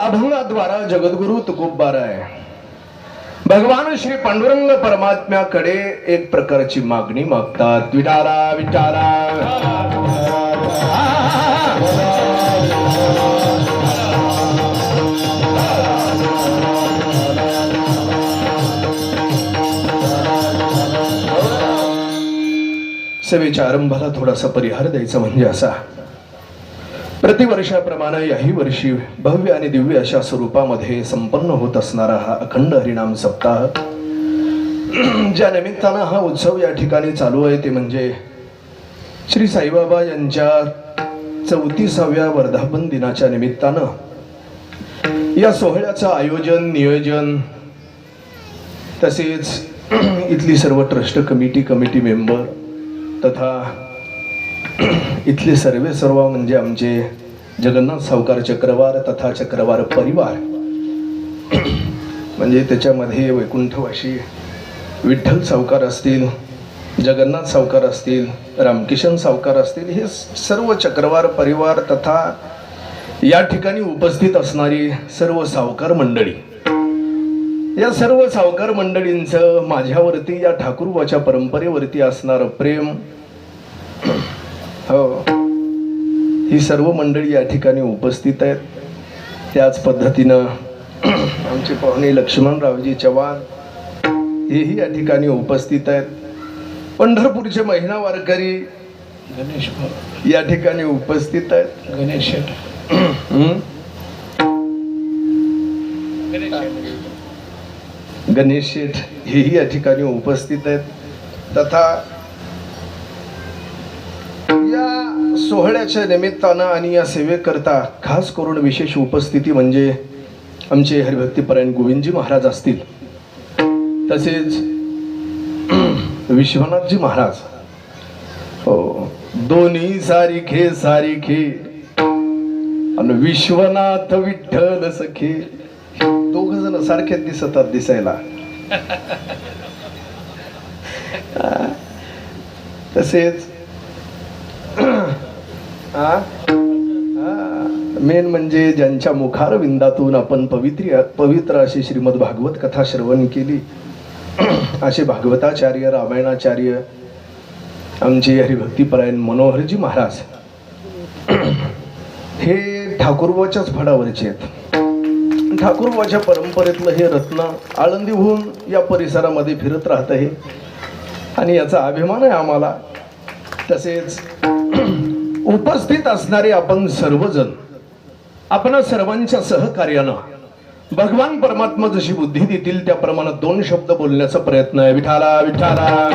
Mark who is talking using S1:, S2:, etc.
S1: अभंगाद्वारा जगद्गुरु तुकोबाराय भगवान श्री पांडुरंग परमात्म्याकडे एक प्रकारची मागणी मागतात. विटारा विचारा सेवेच्या आरंभाला थोडासा परिहार द्यायचा म्हणजे असा. प्रतिवर्षाप्रमाणे याही वर्षी भव्य आणि दिव्य अशा स्वरूपामध्ये संपन्न होत असणारा हा अखंड हरिनाम सप्ताह. ज्या निमित्तानं हा उत्सव या ठिकाणी चालू आहे ते म्हणजे श्री साईबाबा यांच्या चौतीसाव्या वर्धापन दिनाच्या निमित्तानं या सोहळ्याचं आयोजन नियोजन तसेच इथली सर्व ट्रस्ट कमिटी कमिटी मेंबर तथा इथले सर्वे सर्व म्हणजे आमचे जगन्नाथ सावकार चक्रवार तथा चक्रवार परिवार. म्हणजे त्याच्यामध्ये वैकुंठवाशी विठ्ठल सावकार असतील जगन्नाथ सावकार असतील रामकिशन सावकार असतील हे सर्व चक्रवार परिवार तथा या ठिकाणी उपस्थित असणारी सर्व सावकार मंडळी. या सर्व सावकार मंडळींचं माझ्यावरती या ठाकूरबाच्या परंपरेवरती असणारं प्रेम हो. ही सर्व मंडळी या ठिकाणी उपस्थित आहेत. त्याच पद्धतीनं आमचे पाहुणे लक्ष्मणरावजी चव्हाण हेही या ठिकाणी उपस्थित आहेत. पंढरपूरचे महिना वारकरी
S2: गणेश
S1: या ठिकाणी उपस्थित आहेत.
S2: गणेश?
S1: गणेश शेठ हेही या ठिकाणी उपस्थित आहेत. तथा सोहळ्याच्या निमित्तानं आणि या सेवेकरता खास करून विशेष उपस्थिती म्हणजे आमचे हरिभक्तीपरायण गोविंदजी महाराज असतील. तसेच विश्वनाथजी महाराज. हो दोन्ही सारिखे सारिखे आणि विश्वनाथ विठ्ठल सखे. दोघ जण सारखेच दिसतात दिसायला. तसेच मेन म्हणजे ज्यांच्या मुखार विंदातून आपण पवित्र पवित्र अशी श्रीमद भागवत कथा श्रवण केली. असे भागवताचार्य रामायणाचार्य आमचे हरिभक्तीपरायण मनोहरजी महाराज हे ठाकूरबाच्याच फडावरचे आहेत. ठाकूरबाच्या परंपरेतलं हे रत्न आळंदीहून या परिसरामध्ये फिरत राहत आहे आणि याचा अभिमान आहे आम्हाला. तसेच उपस्थित असणारे आपण सर्वजण आपण सर्वांच्या सहकार्यानं भगवान परमात्मा जशी बुद्धी देतील त्याप्रमाणे दोन शब्द बोलण्याचा प्रयत्न आहे. विठाला विठाला